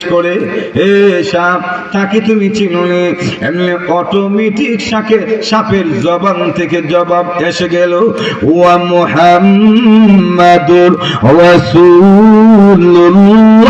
করে এ সাপ, তাকে তুমি চিনুনি এমনি অটোমেটিক সাকে, সাপের জবান থেকে জবাব এসে গেল, ওয়া মুহাম্মাদুর রাসূলুল্লাহ।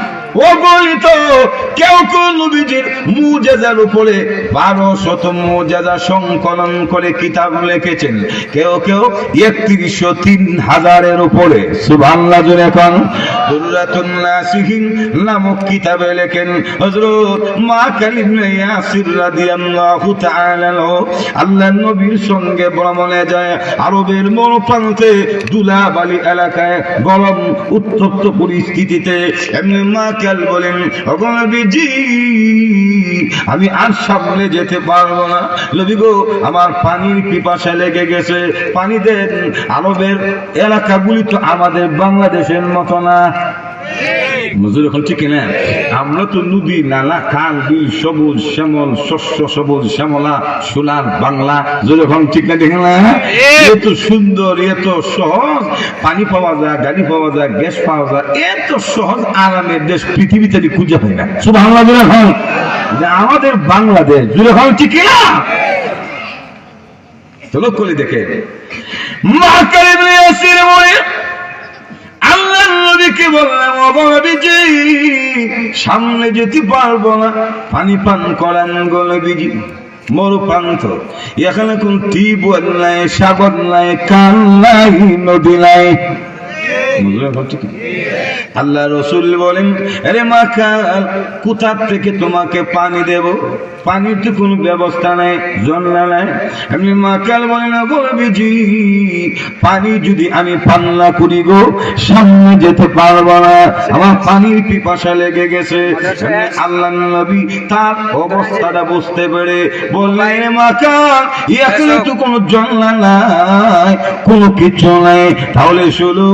গলিত কেউ কেউ নবীজির মুজেজার উপরে বারো শত মুজেজা সংকলন করে কিতাব লিখেছেন। কেউ কেউ একত্রিশশো তিন হাজারের উপরে। সুবহানাল্লাহ জুড়ে এখন দুর্রাতুন্নাসিহিন নামক কিতাবে লেখেন, হযরত মা কালিমে ইয়াসির রাদিয়াল্লাহু তাআলা নবীর সঙ্গে ভ্রমণে যায় আরবের মনপ্রান্ত দুলাবালি এলাকায় গরম, উত্তপ্ত পরিস্থিতিতে এমনি মা কাল বলেন বিজি আমি আর সামনে যেতে পারব না। লবি গো, আমার পানির পিপাসা লেগে গেছে। পানিদের আরবের এলাকাগুলি তো আমাদের বাংলাদেশের মতো না। মজুর এখন ঠিক না আমরা তো নদী, নালা, খাল, বিল, সবুজ, শ্যামল, শস্য, সবুজ, শ্যামলা সোনার বাংলা যেরকম ঠিক না দেখে না? এত সুন্দর এত সহজ। পানি পাওয়া যায় গাড়ি পাওয়া যায়, গ্যাস পাওয়া যায় এত সহজ আরামের দেশ পৃথিবীতে খুঁজে পাই না। শুধু বাংলা এখন। যে আমাদের বাংলাদেশ জুড়ে এখন ঠিক না চলো করে দেখে মা কালিমে আসির মনে আল্লাহ বললাম অবাবিজি সামনে যেতে পারব না। পানি পান করান গলে বিজি মরু প্রান্ত এখানে কোন টিউবওয়েল নাই, সাগর নাই, কাল নাই, নদী নাই? আল্লাহ রসুল বলেন, আরে মা খাল কোথার থেকে তোমাকে পানি দেব? পানির তো কোনো ব্যবস্থা নাই জন্না নাই। এমনি মা কাল বলেন বলবিজি পানি যদি আমি পান না করি গো, সামনে যেতে পারব না। আমার পানির পিপাসা লেগে গেছে। আল্লাহ নবী তার অবস্থাটা বুঝতে পেরে বললেন "এ মা কাল এখানে তো কোনো জন্না নাই। কোনো কিছু নাই। তাহলে শুধু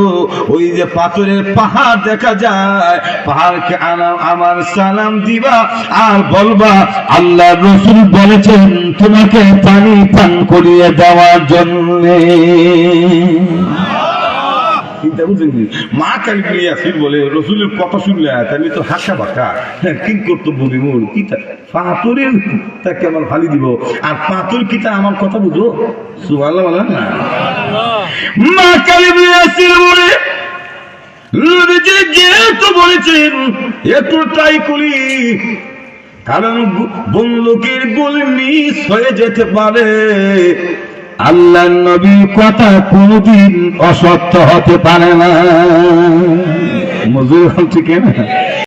ওই যে পাথরের পাহাড় দেখা যায়, পাহাড়কে আমার সালাম দিবা আর বলবা, আল্লাহ রসুল বলেছেন, তোমাকে পানি পান করিয়ে দেওয়ার জন্য? মা কালী প্রিয়া বলে, রসুলের কথা শুনলে, তাহলে তো হাসা বাঁকা। হ্যাঁ কি কর্তব্য বিমূল? কি পাথরের তাকে আমার ভালি দিব। আর পাথর কি তা আমার কথা বুঝো? বলেন না। মা কালী প্রিয়া বলে যেহেতু বলেছেন একটু ট্রাই করি কারণ বন্দুকের গোল মিস হয়ে যেতে পারে। আল্লাহ নবীর কথা কোনদিন অসত্য হতে পারে না। মজুর হচ্ছে কেন?